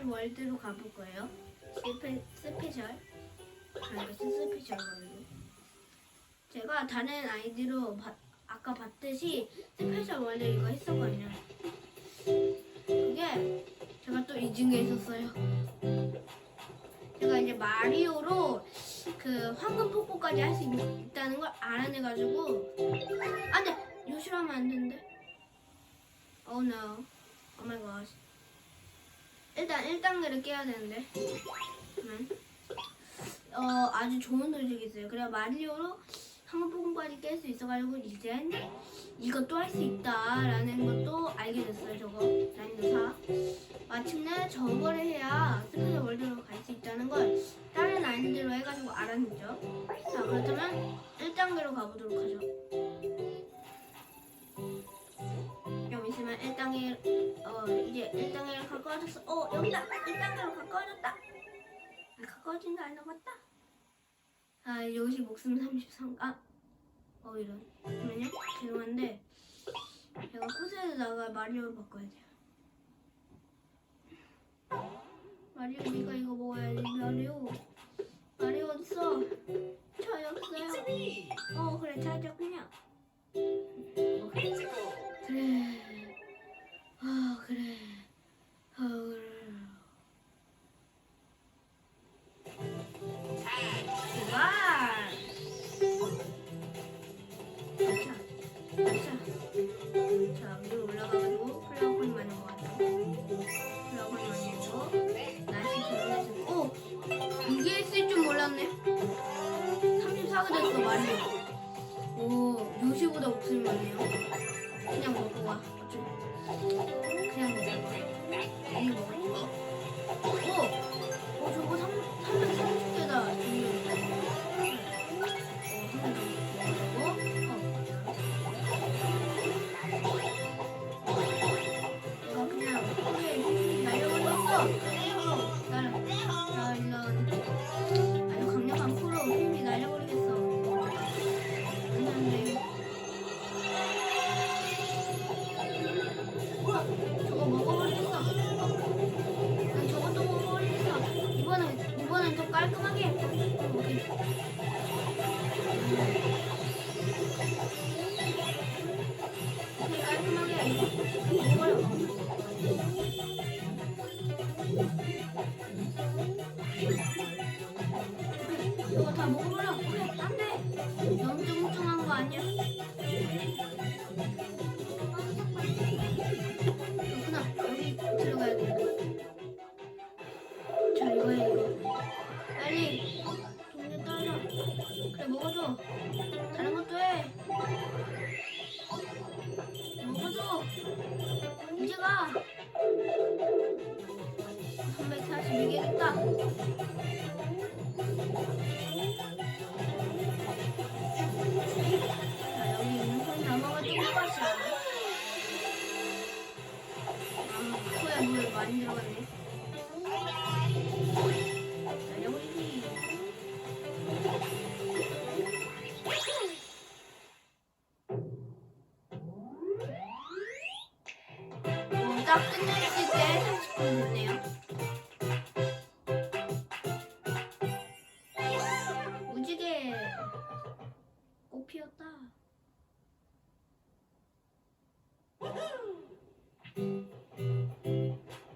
스페셜 월드로 가볼 거예요. 스페, 스페셜. 그러니까 스페셜 월드. 제가 다른 아이디로 바- 아까 봤듯이 스페셜 월드 이거 했었거든요. 그게 제가 또 이 중에 있었어요. 제가 이제 마리오로 그 황금 폭포까지 할 수 있다는 걸 알아내가지고 안돼 요실하면 안 된대. Oh no. Oh my gosh. 일단 1단계를 깨야 되는데. 그러면 어 아주 좋은 소식이 있어요. 그래 마리오로 항공까지 깰수 있어가지고 이젠 이것도 할 수 있다라는 것도 알게 됐어요. 저거 4. 마침내 저거를 해야 스페셜 월드로 갈 수 있다는 걸 다른 아이들로 해가지고 알았죠. 자 그렇다면 1단계로 가보도록 하죠. 좀 있으면 1단계 어 이제 1단계로 가까워졌어. 어 여기다 1단계로 가까워졌다. 아, 가까워진 거 알아봤다. 아 여기서 목숨 33. 아, 어 이런. 잠깐만요. 죄송한데 제가 코스에다가 마리오를 바꿔야 돼요. 마리오 네가 이거 먹어야지 마리오. 마리오 어딨어? 저 여기 있어요. 어 그래 찾았군요. 빨리. 동네 따라. 그래, 먹어줘. 꽃 피었다.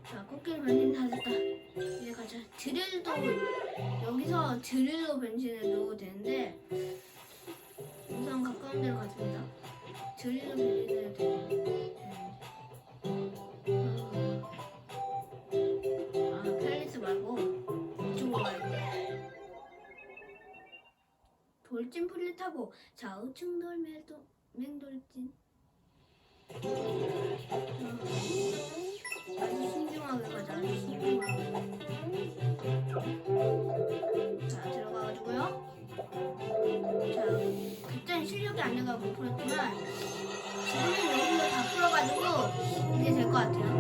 자, 꽃길 변신 다 됐다. 이제 가자. 드릴도 여기서 드릴로 변신해도 되는데 우선 가까운 데로 가줍니다. 드릴로 변신해야 돼. 아, 돌진 풀을 타고 좌우측 돌매도 맹돌진. 아주 신중하게 가자. 아주 신중하게. 자 들어가가지고요. 자 그때는 실력이 안 돼가 못 풀었지만 지금은 여기서 다 풀어가지고 이제 될것 같아요.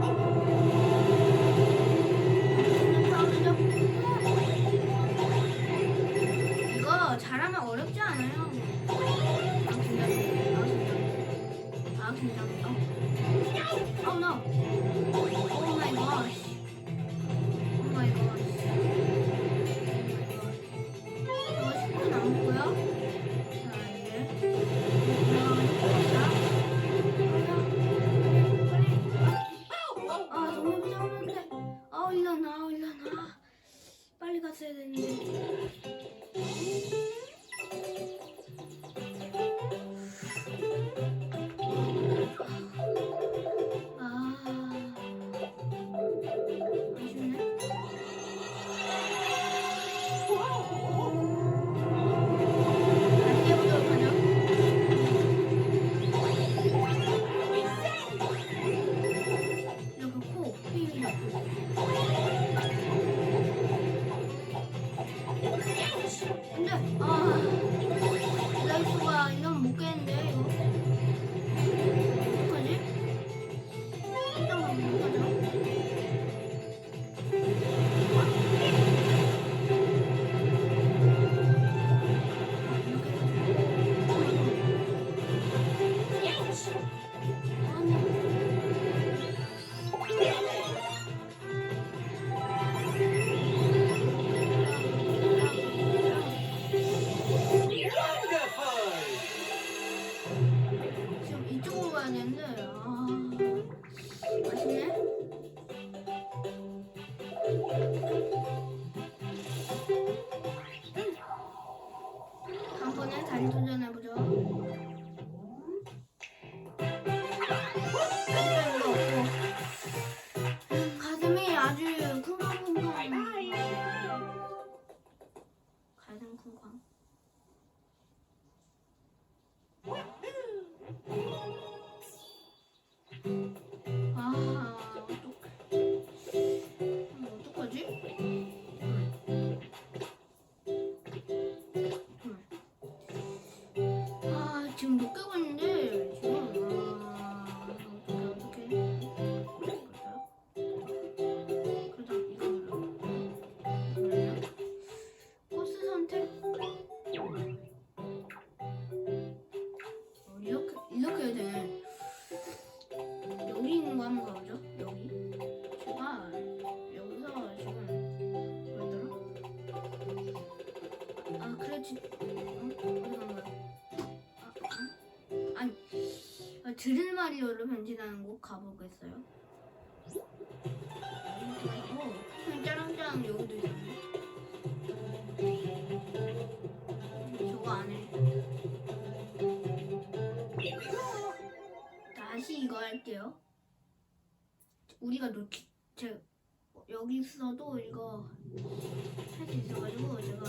드릴 마리오로 변신하는 곳 가보겠어요. 어, 그냥 짜랑짜랑 여기도 있었네. 저거 안에. 다시 이거 할게요. 우리가 놓치, 제, 여기 있어도 이거 할 수 있어가지고 제가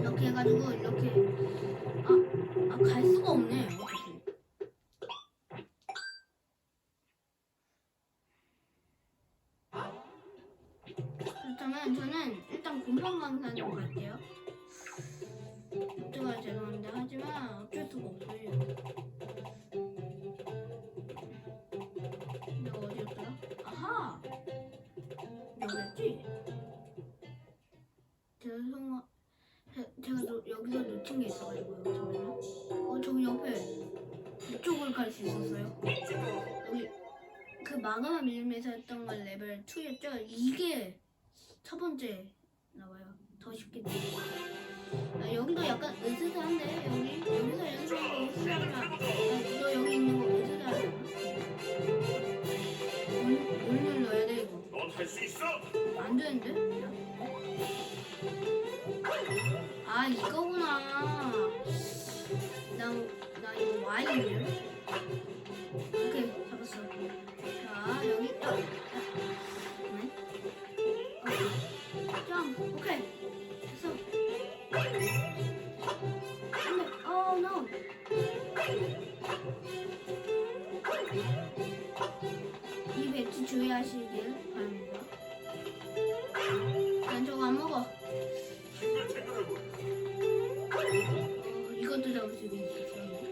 이렇게 해가지고 이렇게 아, 아 갈 수가 없네. 쪽을 갈 수 있었어요. 여기 그 마그마 밀면서 했던 건 레벨 2였죠? 이게 첫 번째 나와요. 더 쉽게. 아, 여기도 약간 으스스한데 여기 여기서 연습하고 으스스하면 아, 너 여기 있는 거 으스스하잖아. 물 눌러야 돼 이거. 넌할수 있어. 안 되는데? 아 이거구나. 나, 나 이거 Y를. 오케이 잡았어. 자 여기 점. 네. 어. 점. 오케이. 됐어. 안돼. Oh no. 이 배치 주의하시길 바랍니다. 난 저거 안 먹어. 어, 이것도 잡을 수 있는 오케이. 어,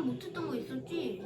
못 했던 거 있었지?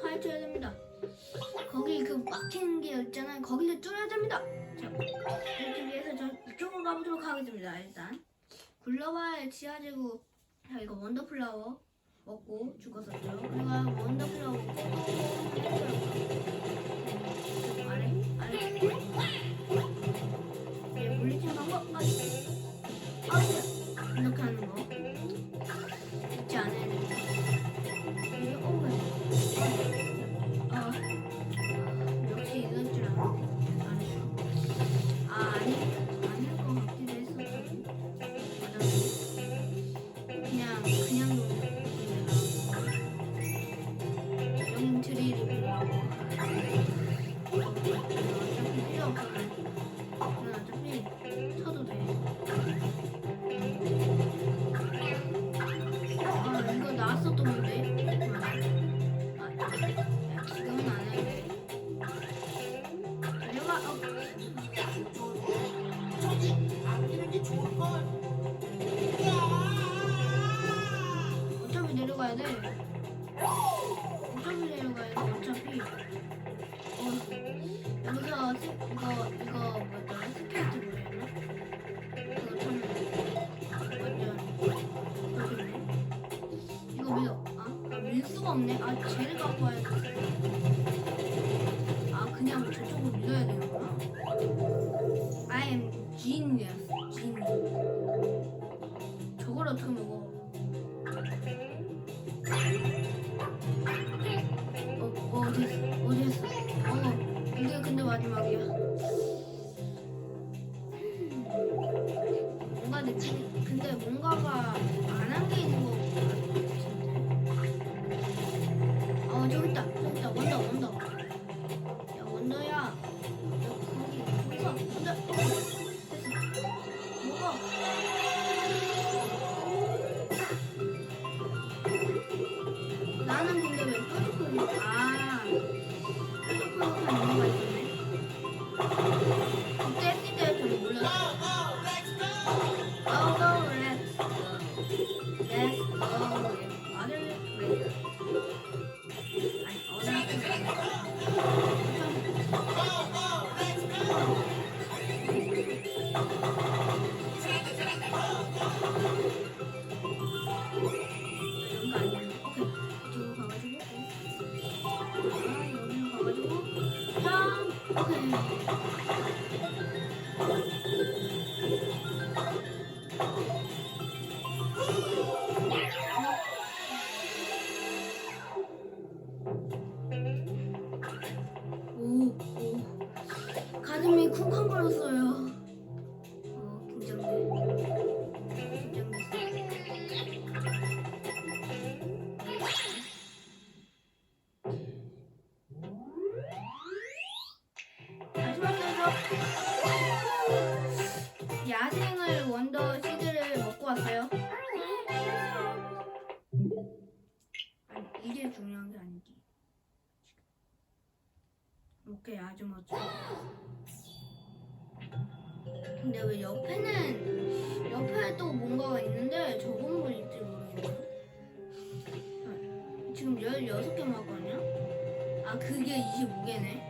파헤쳐야 됩니다. 거기 그 막히는 게 있잖아요. 거기를 뚫어야 됩니다. 자 이렇게 위해서 저 이쪽으로 가보도록 하겠습니다 일단. 굴러봐야 지하제국 자 이거 원더플라워 먹고 죽었었죠. 그리고 원더플라워 먹고 아래 아래. 예, 물리친 방법 아, 아 이렇게 하는 거 돼. 안 한 게 있는 거 aqui. 중요한 게 아니지. 오케이 아주 멋져. 근데 왜 옆에는 옆에 또 뭔가가 있는데 저건 뭐 뭘지 모르겠네. 아, 지금 16개 막았냐? 아 그게 25개네.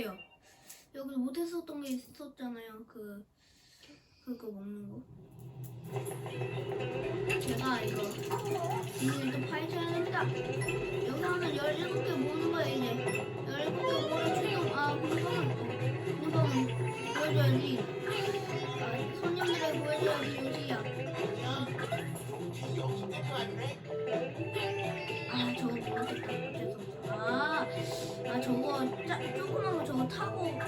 돼요. 여기 못했었던 게 있었잖아요. 그 그거 먹는 거. 제가 이거 이거 일단 파헤쳐야 됩니다. 타고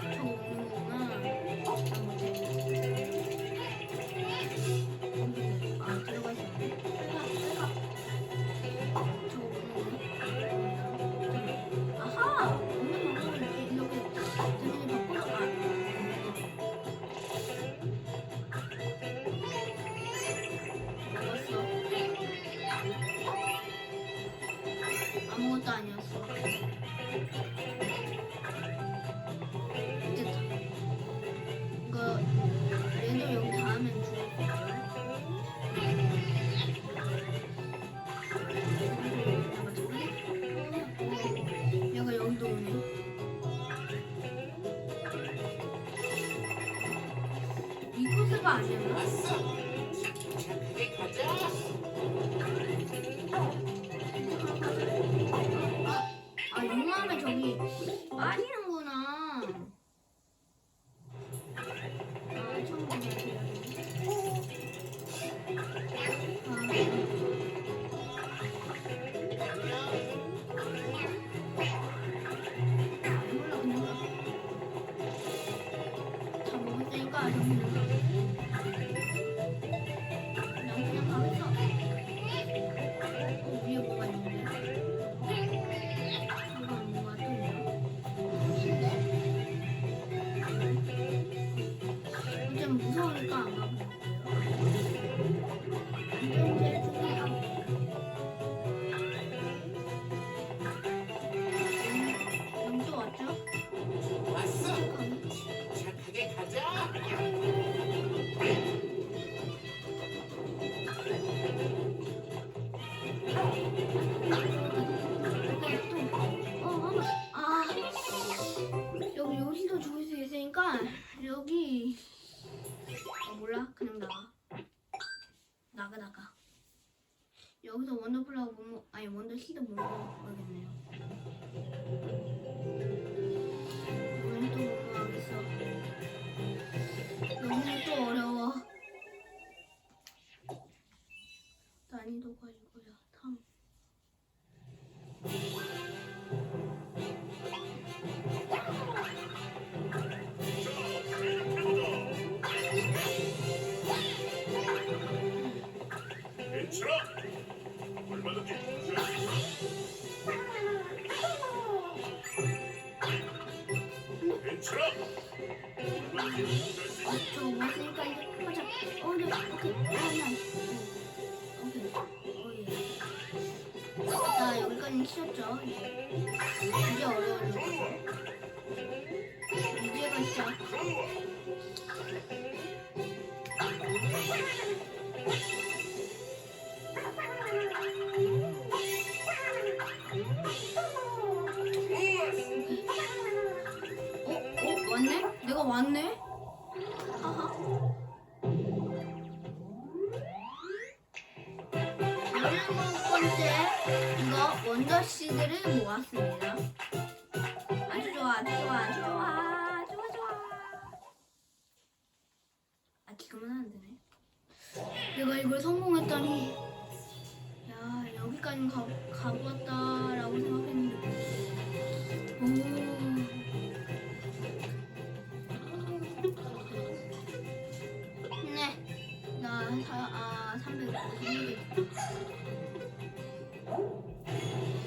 Oh, yeah.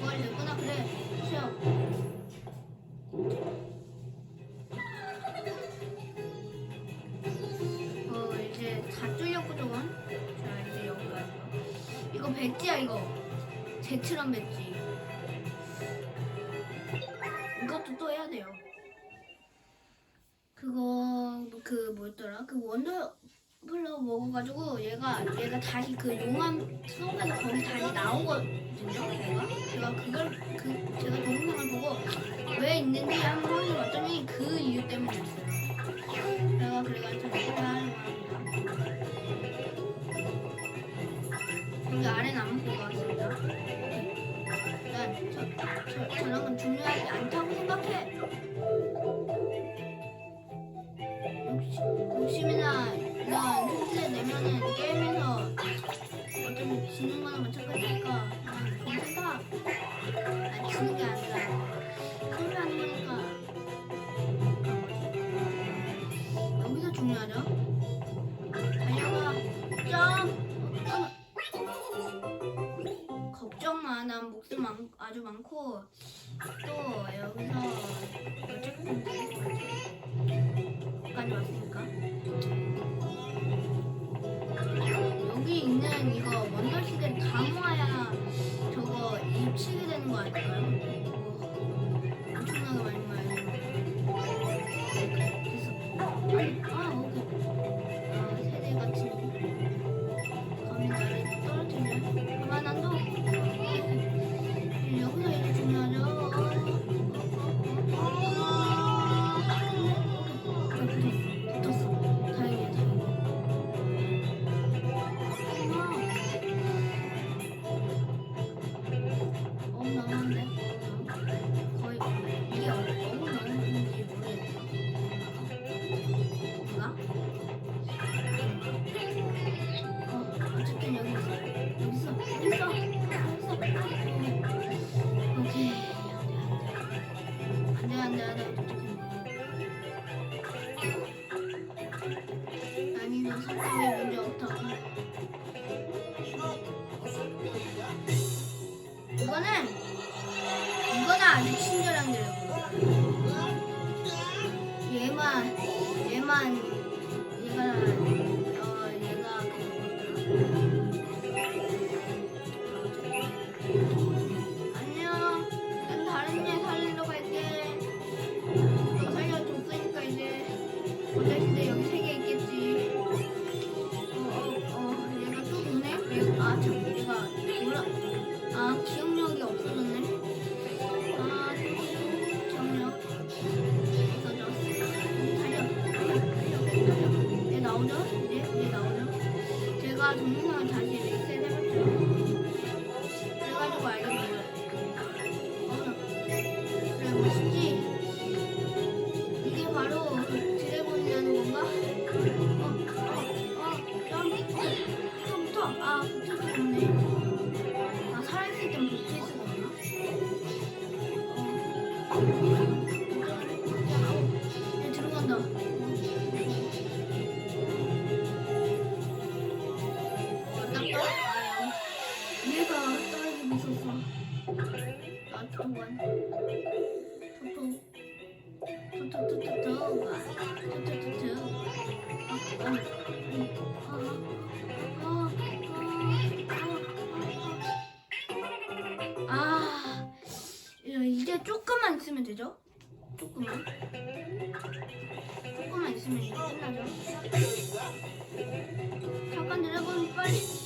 머리 됐구나 그래. 쉬어. 어 이제 다 뚫렸구만 자 이제 여기까지. 이거 배지야 이거. 제트럼 배지. 그래가지고 얘가 얘가 다시 그 용암 속에서 거기 다시 나오거든요. 얘가 제가 그걸 그 제가 그 동영상을 보고 왜 있는지 한번 확인해 봤더니 그 이유 때문이었어요. 제가 그래가지고 일단 여기 아래는 안 보고 왔습니다. 일단 네, 저, 저, 저랑은 중요하지 않다고 생각해요. 아주 많고 또 여기서 여기까지 왔으니까 여기 있는 이거 원더시대를 다 모아야 저거 입치게 되는 거 아닐까요? 이거는 이거는 아주 відпустіть. 잠깐 여러분 빨리.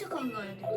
ちゃ考えて